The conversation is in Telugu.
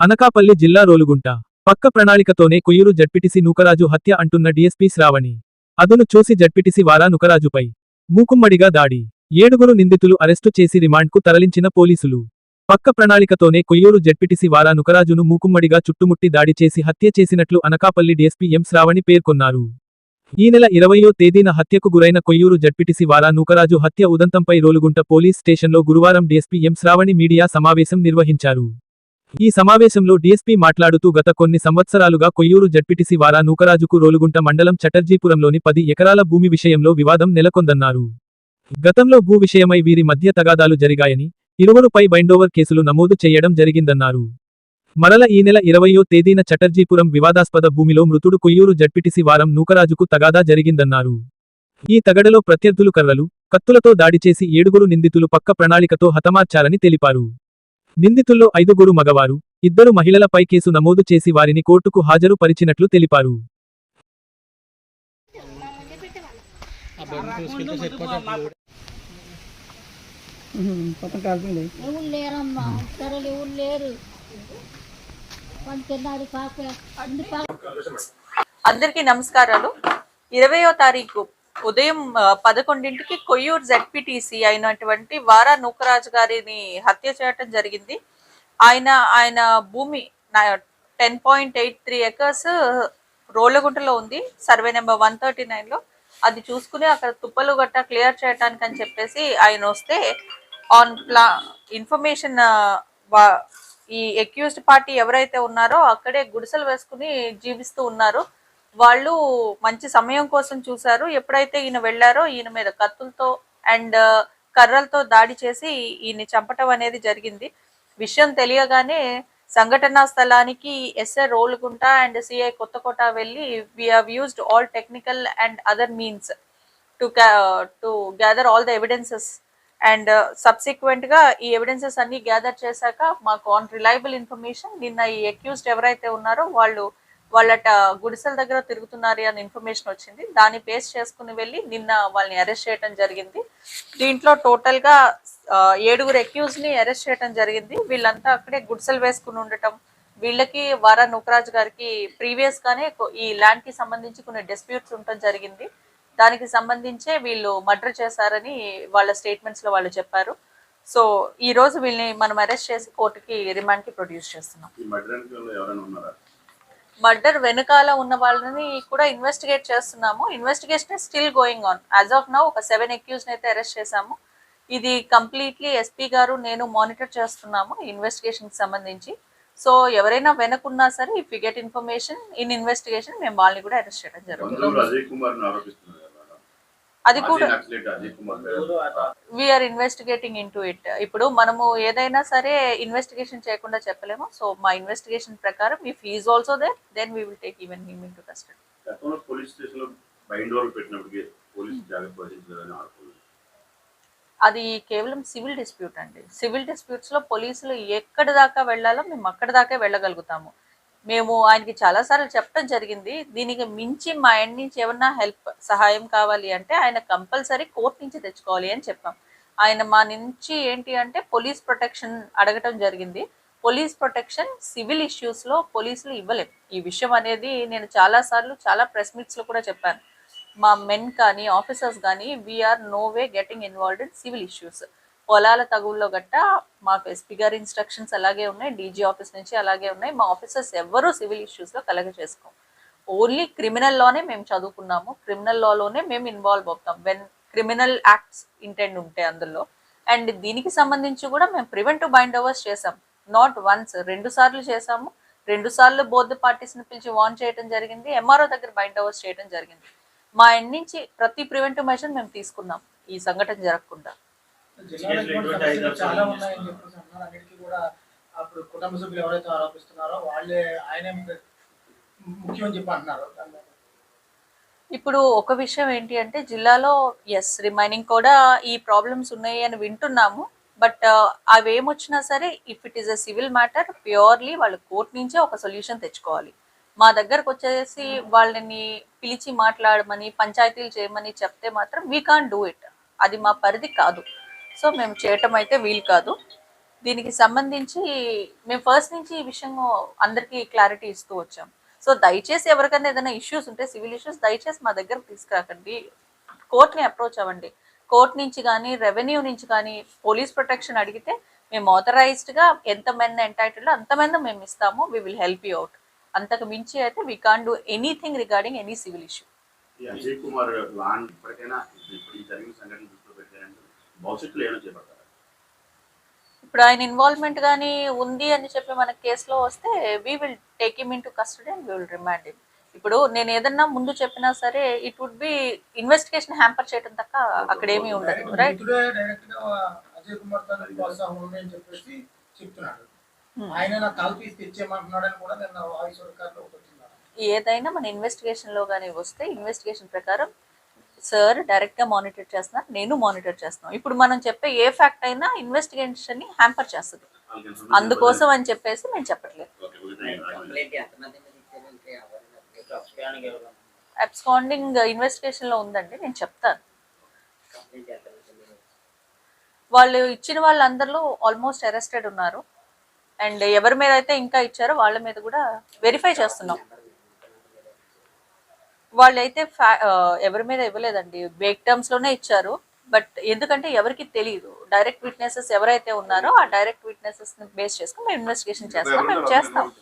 అనకాపల్లి జిల్లా రోలుగుంట. పక్క ప్రణాళికతోనే కొయ్యూరు జడ్పిటిసి నూకరాజు హత్య అంటున్న డీఎస్పీ శ్రావణి. అదును చూసి జడ్పిటిసి వారా నుకరాజుపై. మూకుమ్మడిగా దాడి. ఏడుగురు నిందితులు అరెస్టు చేసి రిమాండ్కు తరలించిన పోలీసులు. పక్క ప్రణాళికతోనే కొయ్యూరు జడ్పిటిసి వారా నుకరాజును మూకుమ్మడిగా చుట్టుముట్టి దాడి చేసి హత్య చేసినట్లు అనకాపల్లి డీఎస్పీ ఎం శ్రావణి పేర్కొన్నారు. ఈ నెల ఇరవయో తేదీన హత్యకు గురైన కొయ్యూరు జడ్పిటిసి వారా నూకరాజు హత్య ఉదంతంపై రోలుగుంట పోలీస్ స్టేషన్లో గురువారం డీఎస్పీ ఎం శ్రావణి మీడియా సమావేశం నిర్వహించారు. ఈ సమావేశంలో డీఎస్పీ మాట్లాడుతూ గత కొన్ని సంవత్సరాలుగా కొయ్యూరు జడ్పిటిసి వారా నూకరాజుకు రోలుగుంట మండలం చటర్జీపురంలోని పది ఎకరాల భూమి విషయంలో వివాదం నెలకొందన్నారు. గతంలో భూ విషయమై వీరి మధ్య తగాదాలు జరిగాయని ఇరువురుపై బైండోవర్ కేసులు నమోదు చేయడం జరిగిందన్నారు. మరల ఈ నెల ఇరవయో తేదీన చటర్జీపురం వివాదాస్పద భూమిలో మృతుడు కొయ్యూరు జడ్పిటిసి వారం నూకరాజుకు తగాదా జరిగిందన్నారు. ఈ తగడలో ప్రత్యర్థులు కర్రలు కత్తులతో దాడి చేసి ఏడుగురు నిందితులు పక్క ప్రణాళికతో హతమార్చారని తెలిపారు. నిందితుల్లో ఐదుగురు మగవారు ఇద్దరు మహిళలపై కేసు నమోదు చేసి వారిని కోర్టుకు హాజరు పరిచినట్లు తెలిపారు. అందరికీ నమస్కారాలు. ఇరవయో తారీఖు ఉదయం పదకొండింటికి కొయ్యూరు జెడ్పీటీసీ అయినటువంటి వారా నూకరాజు గారిని హత్య చేయటం జరిగింది. ఆయన ఆయన భూమి ten point eight three acres రోలగుంటలో ఉంది. సర్వే నెంబర్ వన్ థర్టీ నైన్లో. అది చూసుకుని అక్కడ తుప్పలు గట్ట క్లియర్ చేయటానికి అని చెప్పేసి ఆయన వస్తే ఆన్ ప్లా ఇన్ఫర్మేషన్ ఈ ఎక్యూజ్డ్ పార్టీ ఎవరైతే ఉన్నారో అక్కడే గుడిసెలు వేసుకుని జీవిస్తూ ఉన్నారు. వాళ్ళు మంచి సమయం కోసం చూశారు. ఎప్పుడైతే ఈయన వెళ్ళారో ఈయన మీద కత్తులతో అండ్ కర్రలతో దాడి చేసి ఈయన్ని చంపటం అనేది జరిగింది. విషయం తెలియగానే సంఘటనా స్థలానికి SA Rolugunta and CI Kothakota వెళ్ళి we used all technical and other means to to gather all the evidences and సబ్సిక్వెంట్గా ఈ ఎవిడెన్సెస్ అన్ని గ్యాదర్ చేశాక మాకు ఆన్ రిలయబుల్ ఇన్ఫర్మేషన్ నిన్న ఈ అక్యూజ్డ్ ఎవరైతే ఉన్నారో వాళ్ళు వాళ్ళట గుడిసెల దగ్గర తిరుగుతున్నారు అని ఇన్ఫర్మేషన్ వచ్చింది. దాన్ని బేస్ చేసుకుని వెళ్ళి నిన్న వాళ్ళని అరెస్ట్ చేయడం జరిగింది. దీంట్లో టోటల్గా ఏడుగురు అక్యూజ్ని అరెస్ట్ చేయడం జరిగింది. వీళ్ళంతా అక్కడే గుడిసెలు వేసుకుని ఉండటం వీళ్ళకి వారా నుకరాజ్ గారికి ప్రీవియస్ గానే ఈ ల్యాండ్కి సంబంధించి కొన్ని డిస్ప్యూట్స్ ఉండటం జరిగింది. దానికి సంబంధించే వీళ్ళు మర్డర్ చేశారని వాళ్ళ స్టేట్మెంట్స్లో వాళ్ళు చెప్పారు. సో ఈ రోజు వీళ్ళని మనం అరెస్ట్ చేసి కోర్టుకి రిమాండ్కి ప్రొడ్యూస్ చేస్తున్నాం ఈ మర్డరానికి ఎవరైనా ఉన్నారా మర్డర్ వెనకాల ఉన్న వాళ్ళని కూడా ఇన్వెస్టిగేట్ చేస్తున్నాము. Investigation still going on as of now ఒక సెవెన్ అక్యూజ్ అయితే అరెస్ట్ చేశాము. ఇది కంప్లీట్లీ ఎస్పీ గారు నేను మానిటర్ చేస్తున్నాము ఇన్వెస్టిగేషన్కి సంబంధించి. సో ఎవరైనా వెనకున్నా సరే if you get information in investigation మేము వాళ్ళని కూడా అరెస్ట్ చేయడం జరుగుతుంది బంధువులు అజయ్ కుమార్ని ఆరోపిస్తున్నారు కదా మేడం. అది కూడా. We are investigating into it ఇప్పుడు మనము ఏదైనా సరే ఇన్వెస్టిగేషన్ చేయకుండా చెప్పలేము. సో మా ఇన్వెస్టిగేషన్ ప్రకారం if is also there then we will take even him into custody అది కేవలం సివిల్ డిస్ప్యూట్ అండి. సివిల్ డిస్ప్యూట్స్లో పోలీసులు ఎక్కడి దాకా వెళ్ళాలో మేము అక్కడి దాకా వెళ్ళగలుగుతాము. మేము ఆయనకి చాలా సార్లు చెప్పడం జరిగింది. దీనికి మించి మా ఎండ్ నుంచి ఏమన్నా హెల్ప్ సహాయం కావాలి అంటే ఆయన కంపల్సరీ కోర్టు నుంచి తెచ్చుకోవాలి అని చెప్పాం. ఆయన మా నుంచి ఏంటి అంటే పోలీస్ ప్రొటెక్షన్ అడగటం జరిగింది. పోలీస్ ప్రొటెక్షన్ సివిల్ ఇష్యూస్లో పోలీసులు ఇవ్వలేం ఈ విషయం అనేది నేను చాలా సార్లు చాలా ప్రెస్ మీట్స్లో కూడా చెప్పాను. మా మెన్ కానీ ఆఫీసర్స్ కానీ we're no way getting involved in civil issues పొలాల తగుల్లో గట్ట మాకు ఎస్పీ గారి ఇన్స్ట్రక్షన్స్ అలాగే ఉన్నాయి డీజీ ఆఫీస్ నుంచి అలాగే ఉన్నాయి. మా ఆఫీసర్స్ ఎవ్వరూ సివిల్ ఇష్యూస్లో కలగ చేసుకోం ఓన్లీ క్రిమినల్ లానే మేము చదువుకున్నాము. క్రిమినల్ లాలోనే మేము ఇన్వాల్వ్ అవుతాం. వెన్ క్రిమినల్ యాక్ట్స్ ఇంటెండ్ ఉంటే అందులో. అండ్ దీనికి సంబంధించి కూడా మేము ప్రివెంట్ బైండ్ ఓవర్స్ చేసాం నాట్ వన్స్ రెండు సార్లు చేసాము రెండు సార్లు బోర్డు పార్టీస్ని పిలిచి వాన్ చేయడం జరిగింది. ఎంఆర్ఓ దగ్గర బైండ్ ఓవర్స్ చేయడం జరిగింది. మా ఎండ్ నుంచి ప్రతి ప్రివెంటివ్ మెజర్ మేము తీసుకున్నాం. ఈ సంఘటన జరగకుండా. చాలా ఉన్నాయని చెప్పేసి అన్నారు. అన్నిటికీ కూడా అప్పుడు కుటుంబ సభ్యులు ఎవరైతే ఆరోపిస్తున్నారో వాళ్ళే ఆయనే ముఖ్యం అని చెప్పి అంటున్నారు. ఇప్పుడు ఒక విషయం ఏంటి అంటే జిల్లాలో ఎస్ రిమైనింగ్ కూడా ఈ ప్రాబ్లమ్స్ ఉన్నాయి అని వింటున్నాము. బట్ అవి ఏమొచ్చినా సరే if it is a civil matter purely వాళ్ళు కోర్టు నుంచే ఒక సొల్యూషన్ తెచ్చుకోవాలి. మా దగ్గరకు వచ్చేసి వాళ్ళని పిలిచి మాట్లాడమని పంచాయతీలు చేయమని చెప్తే మాత్రం వీ కాన్ డూ ఇట్ అది మా పరిధి కాదు. సో మేము చేయటం అయితే వీలు కాదు. దీనికి సంబంధించి మేము ఫస్ట్ నుంచి ఈ విషయం అందరికీ క్లారిటీ ఇస్తూ వచ్చాం. సో దయచేసి ఎవరికైనా ఏదైనా ఇష్యూస్ ఉంటే సివిల్ ఇష్యూస్ దయచేసి మా దగ్గరకు తీసుకురాకండి. కోర్ట్ని అప్రోచ్ అవ్వండి. కోర్ట్ నుంచి కానీ రెవెన్యూ నుంచి కానీ పోలీస్ ప్రొటెక్షన్ అడిగితే మేము ఆథరైజ్డ్గా ఎంతమంది ఎంటైటిల్ అంతమంది మేము ఇస్తాము. We will help you out అంతకు మించి అయితే we can do anything regarding any civil issue ఈ కుమార్ భవిష్యత్తులో ఏమైనా చేపడతారా ఇప్పుడు ఆయన ఇన్వాల్వ్మెంట్ కానీ ఉంది అని చెప్పి మన కేసులో వస్తే we will take him into custody and we will remand him ఇప్పుడు నేను ఏదన్నా ముందు చెప్పినా సరే it would be investigation hamper చేయడం తప్ప అక్కడ ఏమీ ఉండదు రైట్ వచ్చింది ఏదైనా మన ఇన్వెస్టిగేషన్లో కానీ వస్తే ఇన్వెస్టిగేషన్ ప్రకారం సార్ డైరెక్ట్గా మానిటర్ చేస్తున్నారు నేను మానిటర్ చేస్తున్నాను ఇప్పుడు మనం చెప్పే ఏ ఫ్యాక్ట్ అయినా ఇన్వెస్టిగేషన్ని హ్యాంపర్ చేస్తుంది. అందుకోసం అని చెప్పేసి మేము చెప్పట్లేదు. అబ్స్కాండింగ్ ఇన్వెస్టిగేషన్లో ఉందండి నేను చెప్తాను. వాళ్ళు ఇచ్చిన వాళ్ళందరిలో ఆల్మోస్ట్ అరెస్టెడ్ ఉన్నారు. అండ్ ఎవరి మీద అయితే ఇంకా ఇచ్చారో వాళ్ళ మీద కూడా వెరిఫై చేస్తున్నాం. వాళ్ళు అయితే ఫ్యా- ఆ, ఎవరి మీద ఇవ్వలేదండి. బేక్ టర్మ్స్లోనే ఇచ్చారు. బట్ ఎందుకంటే ఎవరికి తెలియదు డైరెక్ట్ విట్నెసెస్ ఎవరైతే ఉన్నారో ఆ డైరెక్ట్ విట్నెసెస్ని బేస్ చేసుకుని మేము ఇన్వెస్టిగేషన్ చేస్తాం. మేము చేస్తాం.